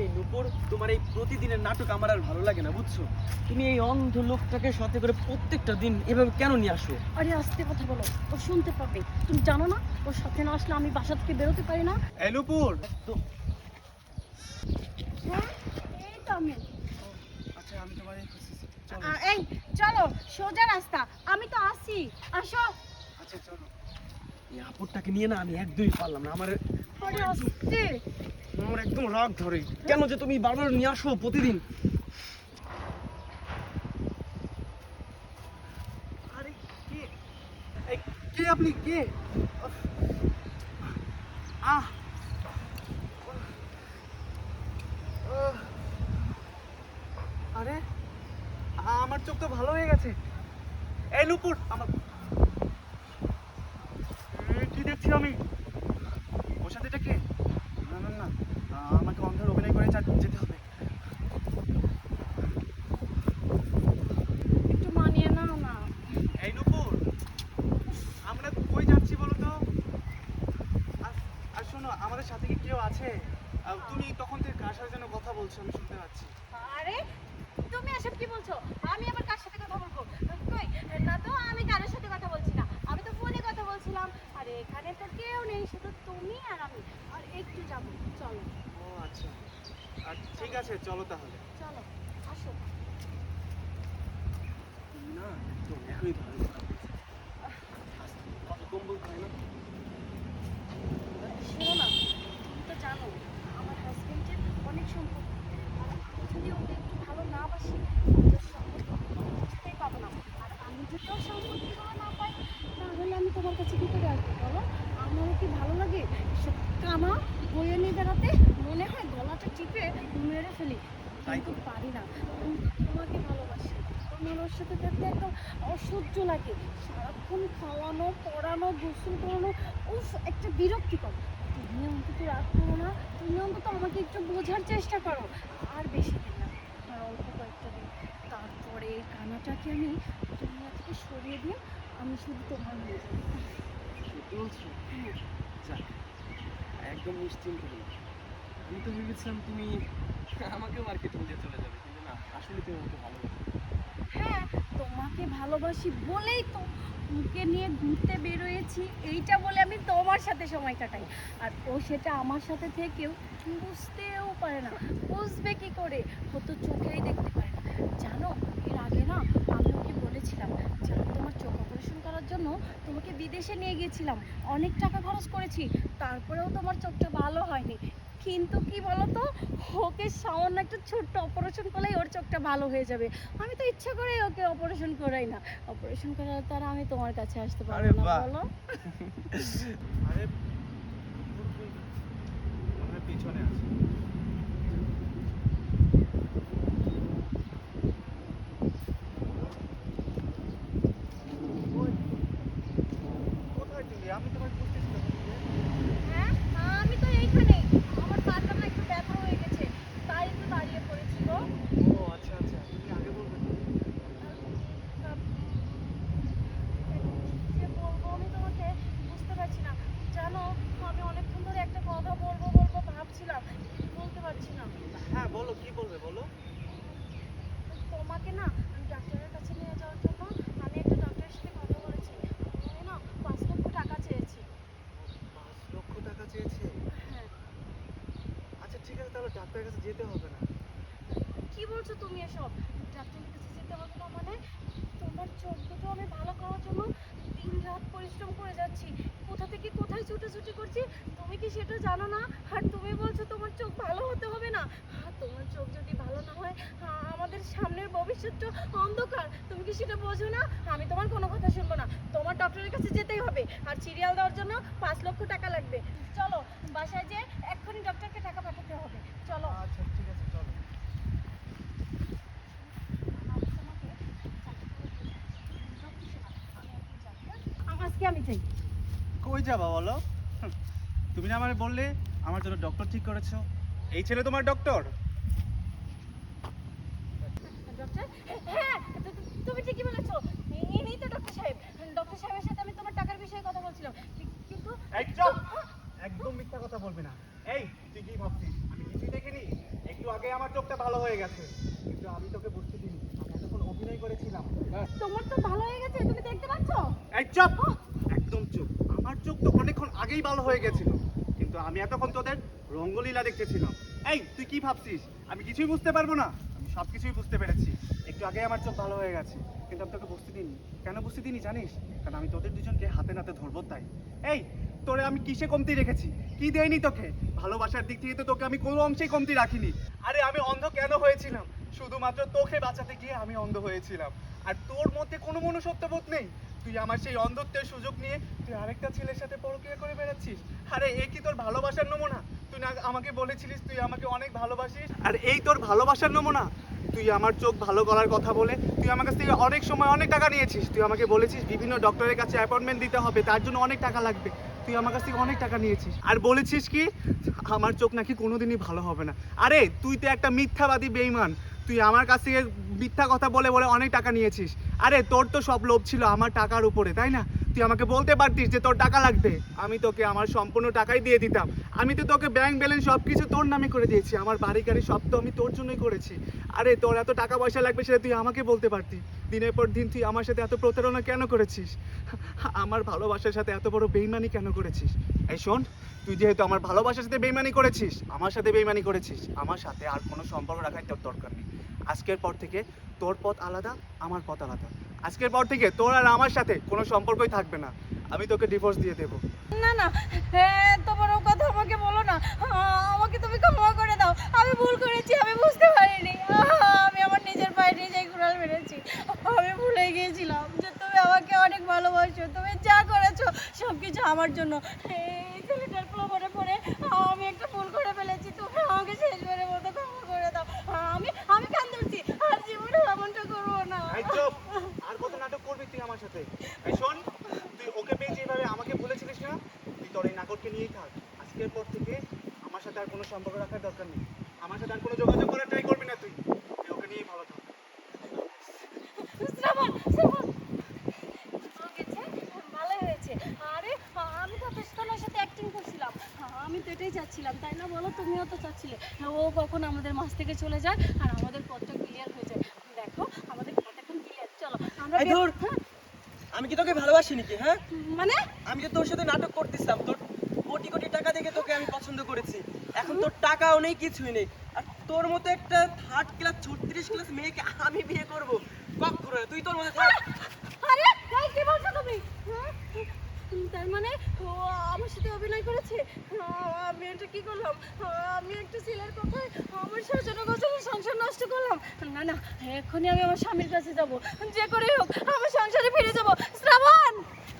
এই নুপুর তোমার এই প্রতিদিনের নাটক আমার আর ভালো লাগে না বুঝছ? তুমি এই অন্ধ লোকটাকে সাথে করে প্রত্যেকটা দিন এভাবে কেন নিয়ে আসো? আরে আস্তে কথা বলো ও শুনতে পাবে। তুমি জানো না ওর সাথে না আসলে আমি বাসা থেকে বেরোতে পারি না? এই নুপুর! তো হ্যাঁ এই তো আমি। আচ্ছা আমি তোমার এই চলো। সোজা রাস্তা। আমি তো আসি। আসো। আচ্ছা চলো। এই আপুরটাকে নিয়ে না আমি একদমই পারলাম না আমার আরে আস্তে। আমার একদম রাগ ধরে। কেন যে তুমি বারবার নিয়ে আসো প্রতিদিন? আরে কে? কে আপনি? কে? আহ। আরে আমার চোখ তো ভালো হয়ে গেছে। এই নুপুর আমার কি দেখছি আমি? ওর সাথে এটা কে? আমাকে অন্ধের অভিনয় করে যেতে হবে। একটু মানিয়ে নাও না। এই নুপুর আমরা কই যাচ্ছি বলো তো? আর- শোনো আমাদের সাথে কি কেউ আছে? তুমি তখন থেকে কার সাথে যেন কথা বলছো আমি শুনতে পাচ্ছি। আরে তুমি এসব কি বলছো? আমি আবার কার সাথে কথা বলব? কই না তো আমি কারোর সাথে কথা বলছি না। আমি তো ফোনে কথা বলছিলাম। আর এখানে তো কেউ নেই শুধু তুমি আর আমি। আর একটু যাব চলো। আচ্ছা আর ঠিক আছে চলো তাহলে। চলো আসো। না একদম এখনই ভালো কত কম না? শোনো না তুমি তো জানো আমার হাজবেন্ডের অনেক আমি যদি ওকে একটু ভালো না বাসি পাবো না। আর আমি যদি ওর সম্পত্তি ভালো না পাই তাহলে আমি তোমার কাছে কি করে আসব বলো? আমার কি ভালো লাগে? কানা বয়ে নিয়ে বেড়াতে। মনে হয় গলাটা টিপে মেরে ফেলি কিন্তু পারি না। তোমাকে ভালোবাসি। আমার ওর সাথে থাকতে একদম অসহ্য লাগে। সারাক্ষণ খাওয়ানো পড়ানো গোসল করানো উফ একটা বিরক্তিকর। তুমি অন্তত রাগ করো না। তুমি অন্তত আমাকে একটু বোঝার চেষ্টা করো। আর বেশি দিন না আর অল্প কয়েকটা দিন। তারপরে এই কানাটাকে আমি দুনিয়া থেকে সরিয়ে দিয়ে আমি শুধু তোমার হয়ে যাব বলছো? হ্যাঁ। একদম নিশ্চিন্ত হই আমি তো ভেবেছিলাম তুমি আমাকেও মার্কেটিং দিয়ে চলে যাবে, কিন্তু না, আসলে তুমি আমাকে ভালোবাসো। হ্যাঁ তোমাকে ভালোবাসি বলেই তো মুখে নিয়ে ঘুরতে বেরোয়েছি, এইটা বলে আমি তোমার সাথে সময় কাটাই। আর ও সেটা আমার সাথে থেকেও বুঝতেও পারে না, বুঝবে কি করে? ও তো চোখেই দেখতে পারে না। জানো, এর আগে না আমি ওকে বলেছিলাম আমি তোমার চোখ অপারেশন করার জন্য তোমাকে বিদেশে নিয়ে গিয়েছিলাম। অনেক টাকা খরচ করেছি, তারপরেও তোমার চোখটা ভালো হয়নি। কিন্তু কি বলতো? ওকে সামান্য একটা ছোট্ট অপারেশন করলেই ওর চোখটা ভালো হয়ে যাবে। আমি তো ইচ্ছা করেই ওকে অপারেশন করাই না। অপারেশন করার তার আমি তোমার কাছে আসতে পারব না বলো। আরে পিছনে আছি কোথায় তুমি আমি তোমাকে খুঁজতেছি তো। হ্যাঁ আমি তো এইখানে আমার পাটা না একটু ব্যথা হয়ে গেছে তাই একটু দাঁড়িয়ে পড়েছি গো ও আচ্ছা আচ্ছা তুমি আগে বলবে তো। যে বলব আমি তোমাকে বুঝতে পারছি না জানো আমি অনেকক্ষণ ধরে একটা কথা বলব বলব ভাবছিলাম বলতে পারছি না হ্যাঁ বলো কি বলবে বলো তোমাকে না ডাক্তারের কাছে নিয়ে যাওয়ার জন্য আমি একটা ডাক্তারের সাথে কথা বলেছি উনি না পাঁচ লক্ষ টাকা চেয়েছে পাঁচ লক্ষ টাকা চেয়েছে হ্যাঁ আচ্ছা ঠিক আছে তাহলে ডাক্তারের কাছে যেতে হবে না। কি বলছো তুমি এসব? ডাক্তারের কাছে যেতে হবে না মানে? তোমার চোখ দুটো আমি ভালো করার জন্য দিন রাত পরিশ্রম করে যাচ্ছি। কোথা থেকে কোথায় ছুটোছুটি করছি তুমি কি সেটা জানো না? আর তুমি বলছো তোমার চোখ ভালো হতে হবে না। তোমার চোখ যদি ভালো না হয় আমাদের সামনের ভবিষ্যৎটা অন্ধকার। তুমি কি সেটা বোঝো না? আমি তোমার কোনো কথা শুনব না। তোমার ডক্টরের কাছে যেতেই হবে। আর সিরিয়াল দেওয়ার জন্য পাঁচ লক্ষ টাকা লাগবে। চলো, বাসায় যে এক্ষুনি ডক্টরকে টাকা পাঠাতে হবে। চলো। আচ্ছা ঠিক আছে চলো। আজকে আমি চাই। কই যাবা বলো? তুমি না আমারে বললে আমার জন্য ডক্টর ঠিক করেছ। এই ছেলে তোমার ডক্টর ডক্টর হ্যাঁ তু- তু- তুমি ঠিকই বলেছ ইনি তো ডক্টর সাহেব ডক্টর সাহেবের সাথে আমি তোমার টাকার বিষয়ে কথা বলছিলাম কি- কিন্তু এই চুপ! একদম মিথ্যা কথা বলবে না এই তুই কি ভাবছিস আমি কিছুই দেখিনি আগে আমার চোখটা ভালো হয়ে গেছে কিন্তু আমি তোকে বুঝতে দিইনি আমি এতক্ষণ অভিনয় করেছিলাম হ্যাঁ তোমার তো ভালো হয়ে গেছে, তুমি দেখতে চুপ! একদম চুপ। আমার চোখ তো অনেকক্ষণ আগেই ভালো হয়ে গেছিল। কিন্তু আমি এতক্ষণ তোদের রঙ্গলীলা দেখতেছিলাম। এই, তুই কি ভাবছিস? আমি কিছুই বুঝতে পারব না। আমি সব কিছুই বুঝতে পেরেছি। একটু আগে আমার চোখ ভালো হয়ে গেছে। কিন্তু আমি তোকে বুঝতে দিইনি। কেন বুঝতে দিইনি জানিস? কারণ আমি তোদের দুজনকে হাতে নাতে ধরবো তাই। এই, তোরে আমি কিসে কমতি রেখেছি? কি দেয়নি তোকে? ভালোবাসার দিক থেকে তো তোকে আমি কোনো অংশেই কমতি রাখিনি। আরে, আমি অন্ধ কেন হয়েছিলাম? শুধুমাত্র তোকে বাঁচাতে গিয়ে আমি অন্ধ হয়েছিলাম। আর তোর মধ্যে কোনো মনুষ্যত্ববোধ নেই। তুই আমার সেই অন্ধত্বের সুযোগ নিয়ে তুই আরেকটা ছেলের সাথে পরকিয়া করে বেড়াচ্ছিস। আরে, এ কি তোর ভালোবাসার নমুনা? তুই না আমাকে বলেছিলিস তুই আমাকে অনেক ভালোবাসিস? আর এই তোর ভালোবাসার নমুনা? তুই আমার চোখ ভালো করার কথা বলে তুই আমার কাছ থেকে অনেক সময় অনেক টাকা নিয়েছিস। তুই আমাকে বলেছিস বিভিন্ন ডক্টরের কাছে অ্যাপয়েন্টমেন্ট দিতে হবে, তার জন্য অনেক টাকা লাগবে। তুই আমার কাছ থেকে অনেক টাকা নিয়েছিস। আর বলেছিস কি, আমার চোখ নাকি কোনোদিনই ভালো হবে না। আরে, তুই তো একটা মিথ্যাবাদী বেইমান তুই আমার কাছ থেকে মিথ্যা কথা বলে বলে অনেক টাকা নিয়েছিস। আরে, তোর তো সব লোভ ছিল আমার টাকার উপরে, তাই না? তুই আমাকে বলতে পারতিস যে তোর টাকা লাগবে। আমি তোকে আমার সম্পূর্ণ টাকাই দিয়ে দিতাম। আমি তো তোকে ব্যাংক ব্যালেন্স সব কিছু তোর নামে করে দিয়েছি। আমার বাড়ি গাড়ি সব তো আমি তোর জন্যই করেছি। আরে, তোর এত টাকা পয়সা লাগবে সেটা তুই আমাকে বলতে পারতি। দিনের পর দিন তুই আমার সাথে এত প্রতারণা কেন করেছিস? আমার ভালোবাসার সাথে এত বড় বেইমানি কেন করেছিস? এই শোন, তুই যেহেতু আমার ভালোবাসার সাথে বেইমানি করেছিস, আমার সাথে বেইমানি করেছিস, আমার সাথে আর কোনো সম্পর্ক রাখার তোর দরকার নেই। আজকের পর থেকে তোর পথ আলাদা, আমার পথ আলাদা। আজকের পর থেকে তোর আর আমার সাথে কোনো সম্পর্কই থাকবে না। আমি তোকে ডিভোর্স দিয়ে দেবো। না না হ্যাঁ ও কথা আমাকে বলো না। আমাকে তুমি ক্ষমা করে দাও। আমি ভুল করেছি, আমি বুঝতে পারিনি। আমি আমার নিজের পায়ে নিজেই কুড়াল মেরেছি। আমি ভুলে গিয়েছিলাম যে তুমি আমাকে অনেক ভালোবাসো তুমি যা করেছ সব কিছু আমার জন্য। এই ছেলেটার প্রবণে পড়ে আমি একটা ভুল করে ফেলেছি। তুমি আমাকে শেষবারের মতো ক্ষমা করে দাও। আমি আমি কান ধরছি, আর জীবনে এমনটা করব না। আর কত নাটক করবি তুই আমার সাথে? শোন, তুই ওকে পেয়ে যেভাবে আমাকে বলেছিলিস না? তুই তোর এই নাগরকে নিয়েই থাক। আজকের পর থেকে আমার সাথে আর কোনো সম্পর্ক রাখার দরকার নেই। আমার সাথে আর কোনো যোগাযোগ করার ট্রাই করবি না তুই। ওকে নিয়েই ভালো থাক। আমি তো এটাই চাচ্ছিলাম তাই না বলো? তুমিও তো চাচ্ছিলে। ও কখন আমাদের মাছ থেকে চলে যায় আর আমাদের পথটা ক্লিয়ার হয়ে যায়। দেখো আমাদের পথ এখন ক্লিয়ার চলো আমরা। হ্যাঁ, আমি কি তোকে ভালোবাসি নাকি হ্যাঁ? মানে? আমি তো তোর সাথে নাটক করতেছিলাম তোর কোটি কোটি টাকা দেখে তোকে আমি পছন্দ করেছি। এখন তোর টাকাও নেই, কিছুই নেই। আর তোর মতো একটা থার্ড ক্লাস ছত্রিশ ক্লাস মেয়েকে আমি বিয়ে করব। কখনো না। তুই তোর থাক। আরে এই কি বলছো তুমি? হ্যাঁ? তার মানে ও আমার সাথে অভিনয় করেছে? আমি এটা কি করলাম? আমি একটা ছেলের কথায় আমার শাসন গোছলের সংসার নষ্ট করলাম। না না, এক্ষুনি আমি আমার স্বামীর কাছে যাব। যে করে হোক